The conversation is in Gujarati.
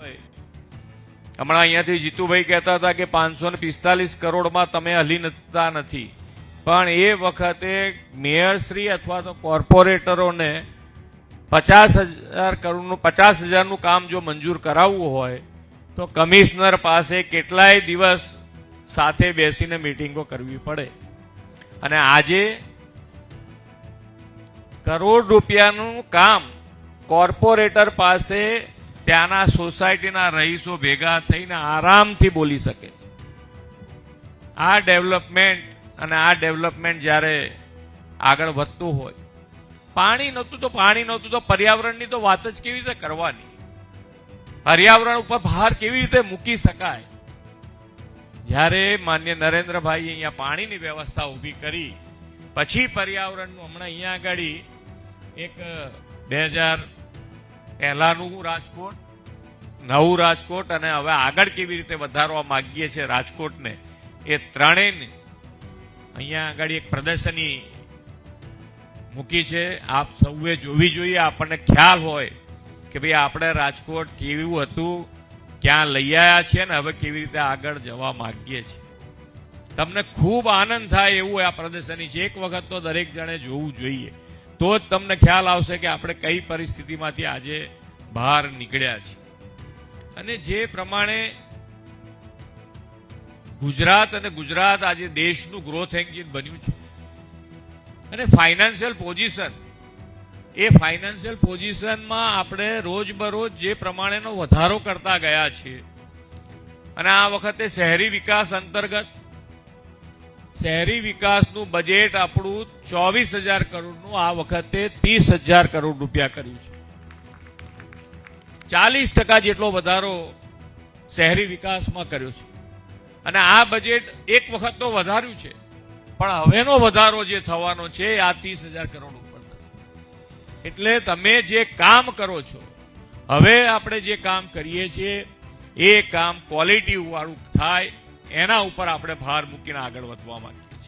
હમણાં અહીંયાથી જીતુભાઈ કહેતા હતા કે પાંચસો ને પિસ્તાલીસ કરોડમાં તમે હલી નતા નથી. પણ એ વખતે મેયરશ્રી અથવા તો કોર્પોરેટરોને પચાસ હજાર કરોડનું, પચાસ હજારનું કામ જો મંજૂર કરાવવું હોય, તો કમિશનર પાસે કેટલાય દિવસ સાથે બેસીને મિટિંગો કરવી પડે. અને આજે કરોડ રૂપિયાનું કામ કોર્પોરેટર પાસે ત્યાંના સોસાયટીના રહીશો ભેગા થઈને આરામથી બોલી શકે છે. આ ડેવલપમેન્ટ અને આ ડેવલપમેન્ટ જ્યારે આગળ વધતું હોય, પાણી નહોતું તો પાણી નહોતું તો પર્યાવરણની તો વાત જ કેવી રીતે કરવાની? પર્યાવરણ ઉપર ભાર કેવી રીતે મૂકી શકાય? જ્યારે માન્ય નરેન્દ્રભાઈ અહીંયા પાણીની વ્યવસ્થા ઊભી કરી, પછી પર્યાવરણનું હમણાં અહીંયા આગળ એક બે હજાર પહેલાનું રાજકોટ, નવું રાજકોટ અને હવે આગળ કેવી રીતે વધારવા માગીએ છીએ રાજકોટને, એ ત્રણેયને અહીંયા આગળ એક પ્રદર્શની મૂકી છે. આપ સૌએ જોવી જોઈએ, આપણને ખ્યાલ હોય કે ભાઈ આપણે રાજકોટ કેવું હતું, ક્યાં લઈ આવ્યા છીએ ને હવે કેવી રીતે આગળ જવા માગીએ છીએ. તમને ખૂબ આનંદ થાય એવું આ પ્રદર્શની છે. એક વખત તો દરેક જણે જોવું જોઈએ. તો જ તમને ખ્યાલ આવશે કે આપણે કઈ પરિસ્થિતિમાંથી આજે બહાર નીકળ્યા છીએ. અને જે પ્રમાણે ગુજરાત અને ગુજરાત આજે દેશનું ગ્રોથ એન્જિન બન્યું છે. અને ફાઇનાન્શિયલ પોઝિશન એ ફાઇનાન્શિયલ પોઝિશનમાં આપણે રોજબરોજ જે પ્રમાણેનો વધારો કરતા ગયા છીએ. અને આ વખતે શહેરી વિકાસ અંતર્ગત શહેરી વિકાસનું બજેટ આપણું ચોવીસ હજાર કરોડનું, આ વખતે ત્રીસ હજાર કરોડ રૂપિયા કર્યું છે. ચાલીસ ટકા જેટલો વધારો શહેરી વિકાસમાં કર્યો છે. અને આ બજેટ એક વખત તો વધાર્યું છે. પણ હવેનો વધારો જે થવાનો છે, આ ત્રીસ હજાર કરોડ ઉપર થશે. એટલે તમે જે કામ કરો છો, હવે આપણે જે કામ કરીએ છીએ, એ કામ ક્વોલિટી વાળું થાય એના ઉપર આપણે ભાર મૂકીને આગળ વધવા માંગીએ.